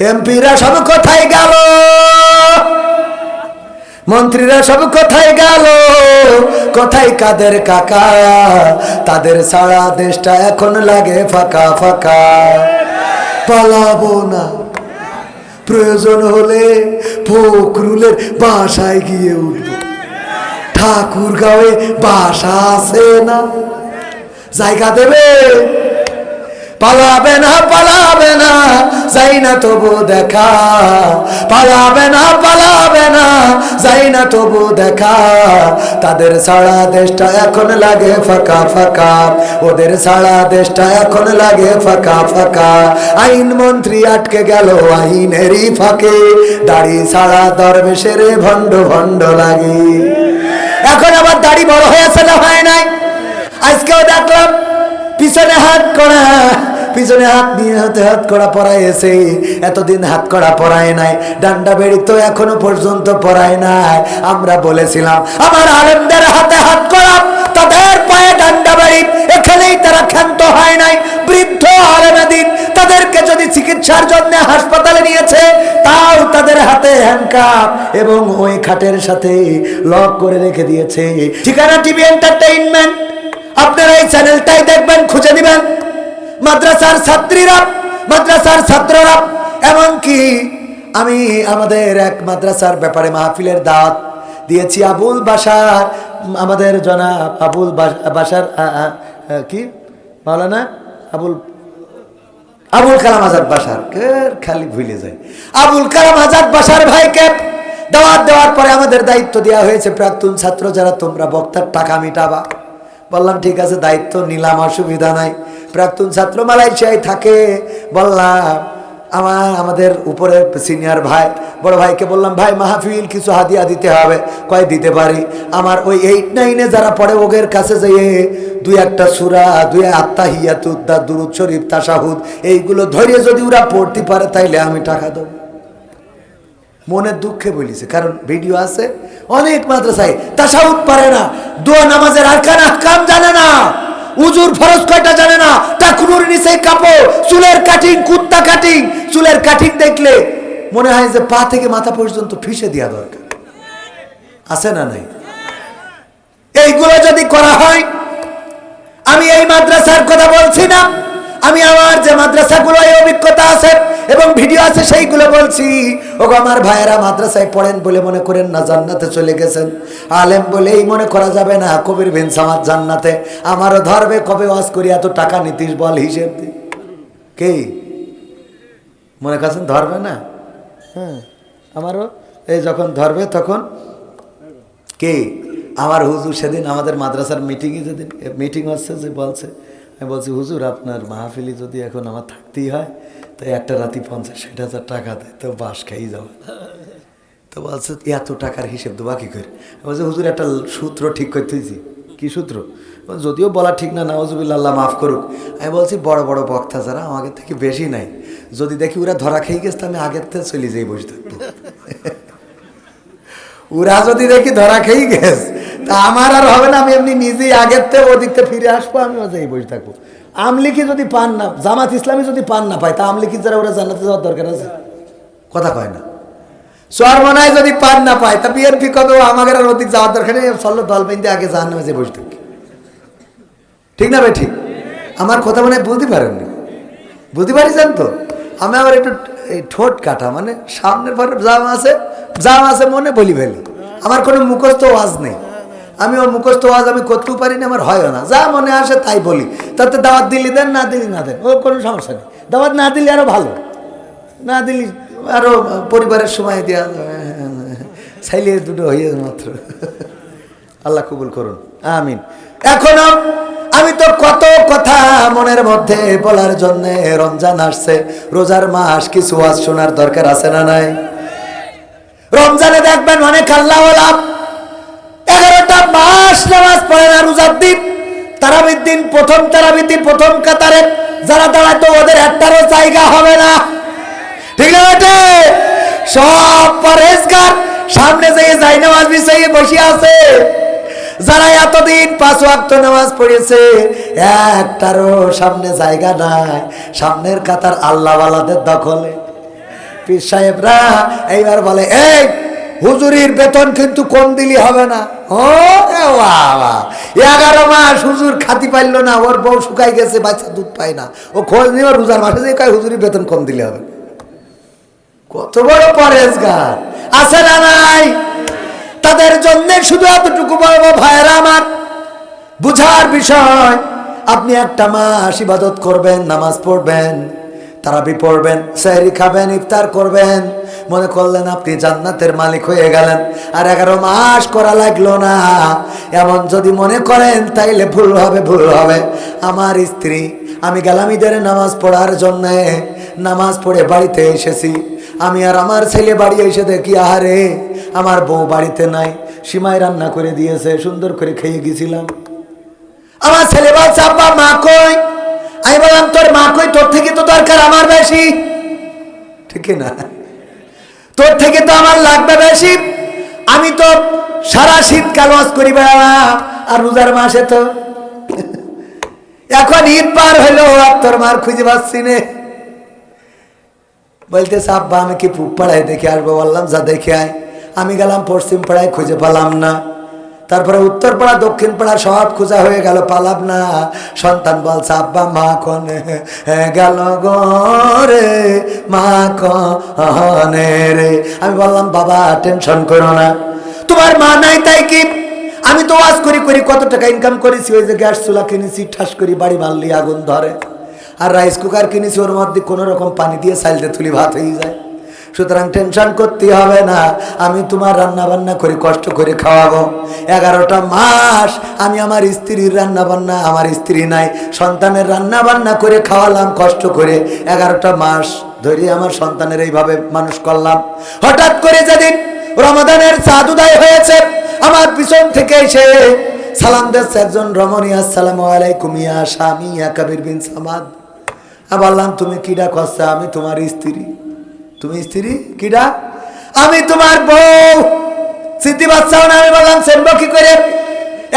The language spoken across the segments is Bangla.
এমপিরা সব কোথায় গেল। মন্ত্রীরা সব কোথায় গেল। কোথায় কাদের কাকা? তাদের সারা দেশটা এখন লাগে ফাঁকা ফাঁকা। পালাবো না। প্রয়োজন হলে ফকরুলের বাসায় গিয়ে উঠব। ঠাকুর গাঁয়ে বাসা আছে না? জায়গা দেবে? পালাবে না পালাবে না যাই না তবু দেখা। পালাবে না পালাবে না যাই না তবু দেখা। তাদের সারা দেশটা এখন লাগে ফাঁকা ফাঁকা। ওদের সারা দেশটা এখন লাগে ফাঁকা ফাঁকা। আইন মন্ত্রী আটকে গেল আইনেরই ফাঁকে। দাড়ি সারা দরবেশের ভণ্ড ভণ্ড লাগে। এখন আবার দাড়ি বড় হয়েছে না হয় নাই? আজকেও দেখলাম পিছনে হাত করা। পিছনে হাত নিয়ে হাতে হাত করা পরাইছে এতদিন হাত করা পরায় নাই, ডান্ডা বেড়ি তো এখনও পর্যন্ত পরায় নাই। আমরা বলেছিলাম, আমার আলেমদের হাতে হাত করা, তাদের পায়ে ডান্ডা বাড়ি, এখানেই তারা ক্ষান্ত হয় নাই। বৃদ্ধ আলেমাদিন তাদেরকে যদি চিকিৎসার জন্য হাসপাতালে নিয়েছে, তাও তাদের হাতে হ্যান্ডকাপ এবং ওই খাটের সাথে লক করে রেখে দিয়েছে। ঠিকানা টিভি এন্টারটেইনমেন্ট আপনারা এই চ্যানেলটাই দেখবেন, খুঁজে দিবেন মাদ্রাসার ছাত্রীরা, মাদ্রাসার ছাত্ররা, এমনকি আমি আমাদের এক মাদ্রাসার ব্যাপারে মাহফিলের দাওয়াত দিয়েছি আবুল বাসার আমাদের জনাব আবুল বাসার কি? মাওলানা আবুল আবুল কালাম আজাদ বাসার খালি ভুলে যায়। আবুল কালাম আজাদ বাসার ভাই ভাইকে দাওয়াত দেওয়ার পরে আমাদের দায়িত্ব দেওয়া হয়েছে প্রাক্তন ছাত্র যারা, তোমরা বক্তার টাকা মিটাবা। বললাম, ঠিক আছে, দায়িত্ব নিলাম, অসুবিধা নাই। প্রাক্তন ছাত্র মালয়েশিয়ায় থাকে। বললাম, আমার, আমাদের উপরে সিনিয়র ভাই, বড় ভাইকে বললাম, ভাই, মাহফিল কিছু হাদিয়া দিতে হবে, কয় দিতে পারি? আমার ওই এইট নাইনে যারা পড়ে ওগের কাছে যেয়ে দুই একটা সুরা, দুই আত্মা হিয়াতুদ্দা দুরুদ শরীফ তাসাহুদ এইগুলো ধরে যদি ওরা পড়তে পারে, তাইলে আমি টাকা দেবো। মনের দুঃখে বলিছে, কারণ ভিডিও আছে, অনেক মাদ্রাসায় তাসাউদ পারে না, দোয়া নামাজের আরকান আহকাম জানে না। উজুর ফরজ কয়টা জানে না? টাকুনুর নিচে কাপড়, চুলের কাটিং কুত্তা কাটিং। চুলের কাটিং দেখলে মনে হয় যে পা থেকে মাথা পর্যন্ত ফিসে দেওয়া দরকার। আছে না নাই? এইগুলো যদি করা হয়, আমি এই মাদ্রাসার কথা বলছি না। আমি আমার যে মাদ্রাসাগুলো অভিজ্ঞতা আছে এবং ভিডিও আছে সেইগুলো বলছি, ওগো আমার ভাইয়েরা মাদ্রাসায় পড়েন বলে মনে করেন না, জান্নাতে চলে গেছেন। আলেম বলে এই মনে করা যাবে না, কবির বিন সামাদ জান্নাতে। আমারও ধরবে কবে ওয়াজ করি, এত টাকা নিতিস বল হিসেব দি। কে? মনে করছেন ধরবে না? হ্যাঁ আমারও এই যখন ধরবে তখন কে? আমার হুজুর সেদিন আমাদের মাদ্রাসার মিটিংয়ে যেদিন মিটিং হচ্ছে যে বলছে আমি বলছি, হুজুর, আপনার মাহফিলি যদি এখন আমার থাকতেই হয়, তো একটা রাতি পঞ্চাশ, ষাট হাজার টাকা দেয়, তো বাস খাই যাবে। তো বলছে, এত টাকার হিসেব দেবা কী করে? বলছি, হুজুর, একটা সূত্র ঠিক করতেছি কি সূত্র? যদিও বলা ঠিক না নওয়াজুবিল্লা আল্লাহ মাফ করুক। আমি বলছি, বড় বড় বক্তা যারা আমাকে থেকে বেশি নাই। যদি দেখি ওরা ধরা খেয়ে গেছে, তো আমি আগের থেকে চলে যাই বসে থাকব। ওরা যদি দেখি ধরা খেয়ে গেছে তা আমার আর হবে না, আমি এমনি নিজেই আগের থেকে ওদিক থেকে ফিরে আসব আমি ওই বসে থাকব। আমলিকি যদি পান না, জামাত ইসলামী যদি পান না পায়, তা আমলিকি যারা, ওরা জানাতে যাওয়ার দরকার আছে। কথা কয় না। সর্বনায় যদি পান না পায়, তা বিএনপি কবে আমাদের আর ওদিক যাওয়ার দরকার নেই সল্লো দল পেন্দি আগে জাহান যে বসে থাকি। ঠিক না ভাই, ঠিক? আমার কথা মনে হয় বুঝতে পারেননি। বুঝতে পারিছেন তো? আমি আবার একটু ঠোঁট কাটা মানে সামনের পরে জাম আছে জাম আছে মনে বলি ফেলি। আমার কোনো মুখস্থ ওয়াজ নেই। আমি ওর মুখস্থ ওয়াজ আমি করতেও পারি না আমার হয়ও না। যা মনে আসে তাই বলি। তাতে দাওয়াত দিলি দেন, না দিলি না দেন ওর কোনো সমস্যা নেই। দাওয়াত না দিলে আরও ভালো। না দিলি, আরও পরিবারের সময় দেওয়া চাইলে দুটো হয়ে মাত্র। আল্লাহ কবুল করুন, আমিন। এখনও আমি তো কত কথা মনের মধ্যে বলার জন্য রমজান আসছে। রোজার মাস কিছু আজ শোনার দরকার আছে না নাই? রমজানে দেখবেন অনেক আল্লাহ মাস নামাজ পড়ে না রোজার দিন। তারাবির দিন প্রথম তারাবির দিন, প্রথম কাতারে। যারা দাঁড়াতো, ওদের একটারও জায়গা হবে না। ঠিক বেটে? সব পরেশগার সামনে যেয়ে যাই, নামাজ বিষয়ে বসে আছে। যারা এতদিন পাঁচ ওয়াক্ত নামাজ পড়েছে, একটারও সামনে জায়গা নাই। সামনের কাতার আল্লাহওয়ালাদের দখলে। পীর সাহেবরা এইবার বলে, এই হুজুরির বেতন কিন্তু কম দিলি হবে না। এগারো মাস হুজুর খাতি পাইলো না, ওর বউ শুকাই গেছে, বাচ্চা দুধ পায় না। ও খোঁজ নিয়ে রোজার মাসে যে কয় হুজুরির বেতন কম দিলে হবে। কত বড় পরেজগার। আছে না নাই? তাদের জন্য শুধু এতটুকু বলব, ভাইয়েরা আমার, বুঝার বিষয়, আপনি একটা মাস ইবাদত করবেন, নামাজ পড়বেন, তারাবি পড়বেন, সেহরি খাবেন, ইফতার করবেন মনে করলেন আপনি জান্নাতের মালিক হয়ে গেলেন। আর এগারো মাস করা লাগল না। এমন যদি মনে করেন, তাইলে ভুল হবে ভুল হবে। আমার স্ত্রী, আমি গেলাম ঈদের নামাজ পড়ার জন্য। নামাজ পড়ে বাড়িতে এসেছি। আমি আর আমার ছেলে বাড়ি এসে দেখি, আহারে, আমার বউ বাড়িতে নাই। সীমায় রান্না করে দিয়েছে, সুন্দর করে খেয়ে গেছিলাম। আমার ছেলে বলছে, আব্বা, মা কই? আমি বললাম, তোর মা কই? তোর থেকে তো দরকার আমার বেশি। ঠিক না। তোর থেকে তো আমার লাগবে বেশি। আমি তো সারা শীতকাল ওয়াজ করি আর রোজার মাসে তো। এখন ঈদ পার হইল, আর তোর মার খুঁজে পাচ্ছি নে। বলতে আব্বা, আমি কি পুপ পাড়ায় দেখে আসব? বললাম, যা দেখে আয়। আমি গেলাম, পশ্চিম পাড়ায় খুঁজে পেলাম না। তারপরে উত্তর পাড়া, দক্ষিণ পাড়া সব খোঁজা হয়ে গেল পালাম না। সন্তান বলছে, আব্বা, মা কনে গেল গো রে, মা কনে রে। আমি বললাম, বাবা, টেনশন করো না। তোমার মা নাই তাই কি? আমি তো ওয়াজ করি করি, কত টাকা ইনকাম করেছি, ওই যে গ্যাস, চুলা কিনেছি, ঠাস করি, বাড়ি মারলি, আগুন ধরে। আর রাইস কুকার কিনেছি, ওর মধ্যে কোনো রকম পানি দিয়ে সাইলতে তুলি ভাত হয়ে যায়। সুতরাং টেনশন করতে হবে না। আমি তোমার রান্না বান্না করে কষ্ট করে খাওয়াবো। এগারোটা মাস আমি আমার স্ত্রীর রান্না বান্না আমার স্ত্রী নাই। সন্তানের রান্না বান্না করে খাওয়ালাম কষ্ট করে। এগারোটা মাস ধরে আমার সন্তানের এইভাবে মানুষ করলাম। হঠাৎ করে যেদিন রমাদানের চাঁদ উদয় হয়েছে, আমার পিছন থেকে এসে সালাম দিচ্ছে একজন রমণী, আসসালামু আলাইকুম স্বামী কবির বিন সামাদ। বললাম, তুমি কিডা কষ্টা আমি তোমার স্ত্রী। তুমি স্ত্রী? কিডা? আমি তোমার বউ। স্মৃতি বাচ্চাও না, আমি বললাম, সেনব কি করে?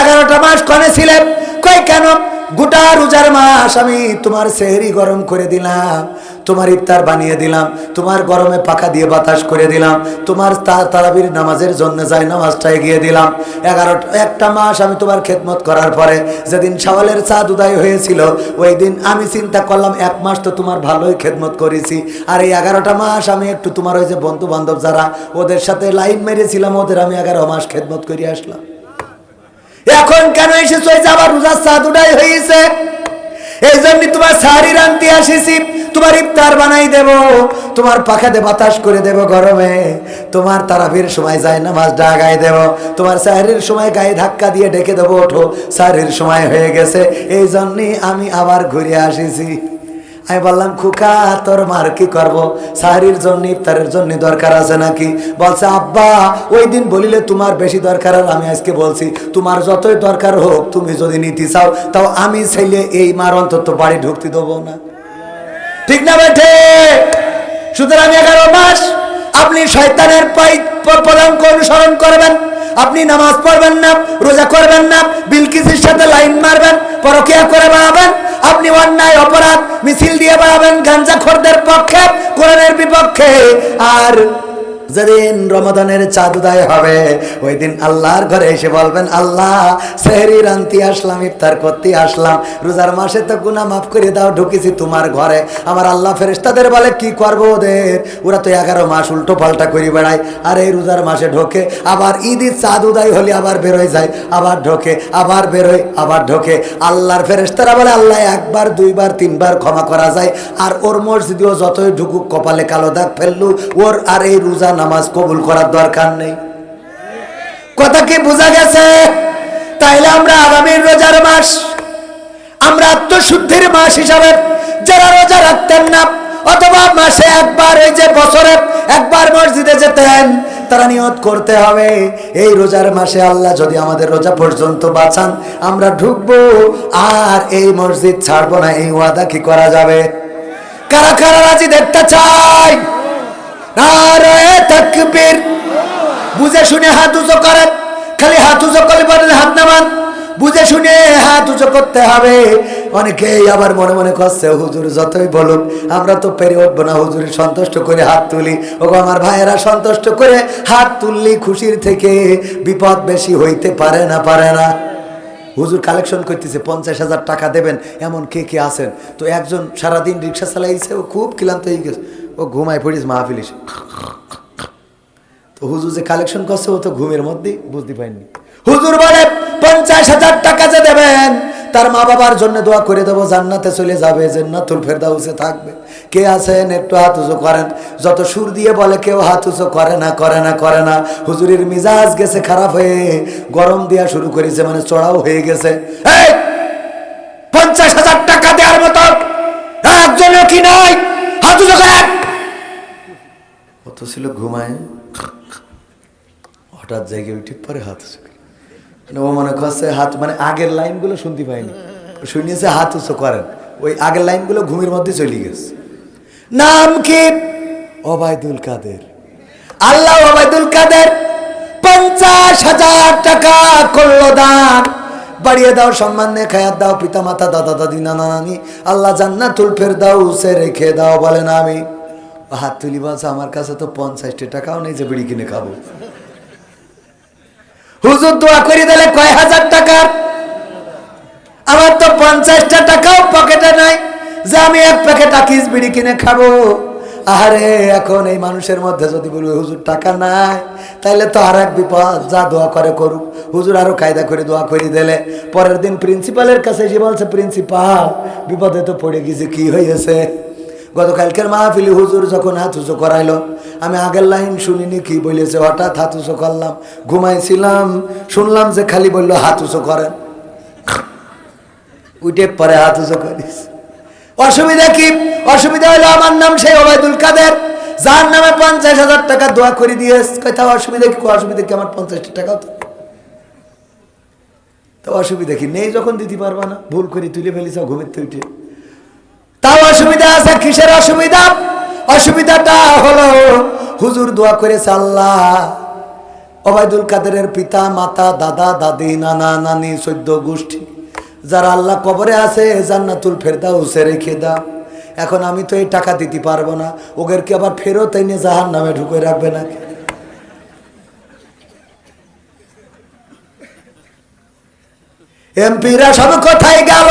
এগারোটা মাস কনে ছিলেন কই কেন? গোটা রোজার মাস আমি তোমার সেহরি গরম করে দিলাম। তোমার ইফতার বানিয়ে দিলাম, তোমার গরমে পাখা দিয়ে বাতাস করে দিলাম, তোমার তারাবির নামাজের জন্য যাই নামাজটা এগিয়ে দিলাম। এগারোটা একটা মাস আমি তোমার খেদমত করার পরে যেদিন সওয়ালের চাঁদ উদয় হয়েছিল, ওই দিন আমি চিন্তা করলাম, এক মাস তো তোমার ভালোই খেদমত করেছি। আর এই এগারোটা মাস আমি একটু তোমার ওই যে বন্ধু বান্ধব যারা, ওদের সাথে লাইন মেরেছিলাম, ওদের আমি এগারো মাস খেদমত করে আসলাম। এখন কেন এসেছ? আবার রোজার চাঁদ উদয় হয়েছে। এই জন্য তোমার শাড়ি রান্তি আসিছি, তোমার ইফতার বানাই দেব, তোমার পাখাতে বাতাস করে দেব গরমে, তোমার তারাবির সময় যায় না মাছ ডাগাই দেব, তোমার সাহের সময় গায়ে ধাক্কা দিয়ে ডেকে দেবো ওঠো সাহের সময় হয়ে গেছে এই জন্যই আমি আবার ঘুরে আসিছি। আমি বললাম, খুকা, তোর মার কি করব? সাহারির জন্য, ইফতারের জন্য দরকার আছে নাকি? বলছে, আব্বা, ওই দিন বলিলে তোমার বেশি দরকার আর আমি আজকে বলছি, তোমার যতই দরকার হোক, তুমি যদি নিতে চাও, তাও আমি ছেলে এই মার অন্তত বাড়ি ঢুকতে দেবো না। ঠিক না বেঠে সুতরাং এগারো মাস আপনি শয়তানের পাই পদাঙ্ক অনুসরণ করবেন। আপনি নামাজ পড়বেন না, রোজা করবেন না, বিলকিসের সাথে লাইন মারবেন, পরকিয়া করে বাড়াবেন, আপনি অন্যায়, অপরাধ, মিছিল দিয়ে বাড়াবেন গাঞ্জা খোরদের পক্ষে, কোরআনের বিপক্ষে। আর যেদিন রমাদানের চাঁদ উদয় হবে ওই দিন আল্লাহর ঘরে এসে বলবেন, আল্লাহ, সেহরি রান্তি আসলাম, ইফতার করতে আসলাম। রোজার মাসে তো গুনাহ মাফ করে দাও, ঢুকেছি তোমার ঘরে। আমার আল্লাহ ফেরেশতাদের বলে, কি করব ওদের? ওরা তো এগারো মাস উল্টো পাল্টা করে বেড়ায়। আর এই রোজার মাসে ঢোকে, আবার ঈদের চাঁদ উদয় হলে আবার বেরোয় যায়, আবার ঢোকে, আবার বেরোয়, আবার ঢোকে। আল্লাহর ফেরেশতারা বলে, আল্লাহ, একবার, দুইবার, তিনবার ক্ষমা করা যায়। আর ওর মসজিদেও যতই ঢুকুক, কপালে কালো দাগ ফেললু, ওর আর এই রোজা নামাজ কবুল করার দরকার নেই। কথা কি বোঝা গেছে? তাইলে আমরা আগামী রোজার মাস, আমরা আত্মশুদ্ধির মাস হিসাবে যারা রোজা রাখতেন না, অথবা মাসে একবার ওই যে বছরে একবার মসজিদে যেতেন, তারা নিয়ত করতে হবে, এই রোজার মাসে আল্লাহ যদি আমাদের রোজা পর্যন্ত বাঁচান, আমরা ঢুকবো, আর এই মসজিদ ছাড়বো না, এই ওয়াদা কি করা যাবে? কারা কারা রাজি দেখতে চাই বুঝে শুনে হাত উঁচু করেন, খালি হাত উঁচু করলে বলেন হাত নামান। বুঝে শুনে হাত উঁচু করতে হবে। অনেকেই আবার মনে মনে করছে, হুজুর, যতই আমরা তো পেরে উঠবো না। হুজুর, সন্তুষ্ট করে হাত তুলি। ওগো আমার ভাইয়েরা, সন্তুষ্ট করে হাত তুললি খুশির থেকে বিপদ বেশি হইতে পারে না পারে না। হুজুর কালেকশন করতেছে, পঞ্চাশ হাজার টাকা দেবেন, এমন কে কে আছেন? তো একজন সারাদিন রিক্সা চালাইছে, ও খুব ক্লান্ত হয়ে গেছে। ও ঘুমায় পড়িস মাহফিল তো হুজুর যে কালেকশন করছে ও তো ঘুমের মধ্যেই বুঝতে পারেনি হুজুর বলে, পঞ্চাশ হাজার টাকা যে দেবেন, তার মা বাবার জন্য দোয়া করে দেবো, জান্নাতে চলে যাবে, জান্নাতুল ফেরদাউসে থাকবে। কে আছেন একটু হাত উঁচু করেন। যত সুর দিয়ে বলে, কেউ হাত উঁচু করে না করে না করে না। হুজুরের মিজাজ গেছে খারাপ হয়ে, গরম দেওয়া শুরু করেছে মানে চড়াও হয়ে গেছে। পঞ্চাশ হাজার টাকা দেওয়ার মতো একজনও কি নাই? হাত উঁচু করেন! অত ছিল ঘুমায়। হঠাৎ জায়গায় উঠে পরে হাত মানে ও মনে করছে হাত মানে আগের লাইনগুলো শুনতে পাইনি। শুনিয়েছে হাত উঁচু করেন। ওই আগের লাইনগুলো ঘুমের মধ্যে চলে গেছে। নাম কি? কাদের। আল্লাহ কাদের পঞ্চাশ হাজার টাকা করল দান। বাড়িয়ে দাও, সম্মান খায়াত দাও পিতা মাতা দাদা, দাদি, নানা, নানি। আল্লাহ জান্নাতুল ফের দাও সে রেখে দাও, বলেন আমি হাত তুলি বলছে, আমার কাছে তো পঞ্চাশটি টাকাও নেই যে বিড়ি কিনে খাব। হুজুর দোয়া করে দিলে কয় হাজার টাকার? আমার তো পঞ্চাশটা টাকাও পকেটে নাই যে আমি এক প্যাকেট আকিস বিড়ি কিনে খাব। আরে এখন এই মানুষের মধ্যে যদি বলবে হুজুর, টাকা নাই, তাহলে তো আর এক বিপদ, যা দোয়া করে করুক। হুজুর আরও কায়দা করে দোয়া করে দিলে। পরের দিন প্রিন্সিপালের কাছে এসে বলছে প্রিন্সিপাল বিপদে তো পড়ে গেছে, কি হয়েছে? গতকালকের মাহফিলি হুজুর যখন হাত উঁচু করাইলো, আমি আগের লাইন শুনিনি, কি বলেছে? হঠাৎ হাত উঁচু করলাম, ঘুমাইছিলাম, শুনলাম যে খালি বলল, হাত উঁচু করেন। উঠে পরে হাত উঁচু করিস। অসুবিধা কি? অসুবিধা হলো আমার নাম সেই ওবায়দুল কাদের, যার নামে পঞ্চাশ হাজার টাকা দোয়া করে দিয়ে কথা অসুবিধা কি? অসুবিধা কি? আমার পঞ্চাশটা টাকা তো। তো অসুবিধা কি? নেই যখন দিতে পারবা না। ভুল করে তুলে ফেলিস ঘুমের উঠে। তাও অসুবিধা আছে? কিসের অসুবিধা? অসুবিধাটা হলো, হুজুর দোয়া করেছে আল্লাহ, ওবায়দুল কাদেরের পিতা, মাতা, দাদা, দাদি, নানা, নানি, চোদ্দ গোষ্ঠী, যারা আল্লাহ কবরে আছে, জান্নাতুল ফেরদাউসে রেখে দাও। এখন আমি তো এই টাকা দিতে পারব না, ওদেরকে আবার ফেরত এনে জাহান নামে ঢুকে রাখবে না এমপিরা সব কোথায় গেল?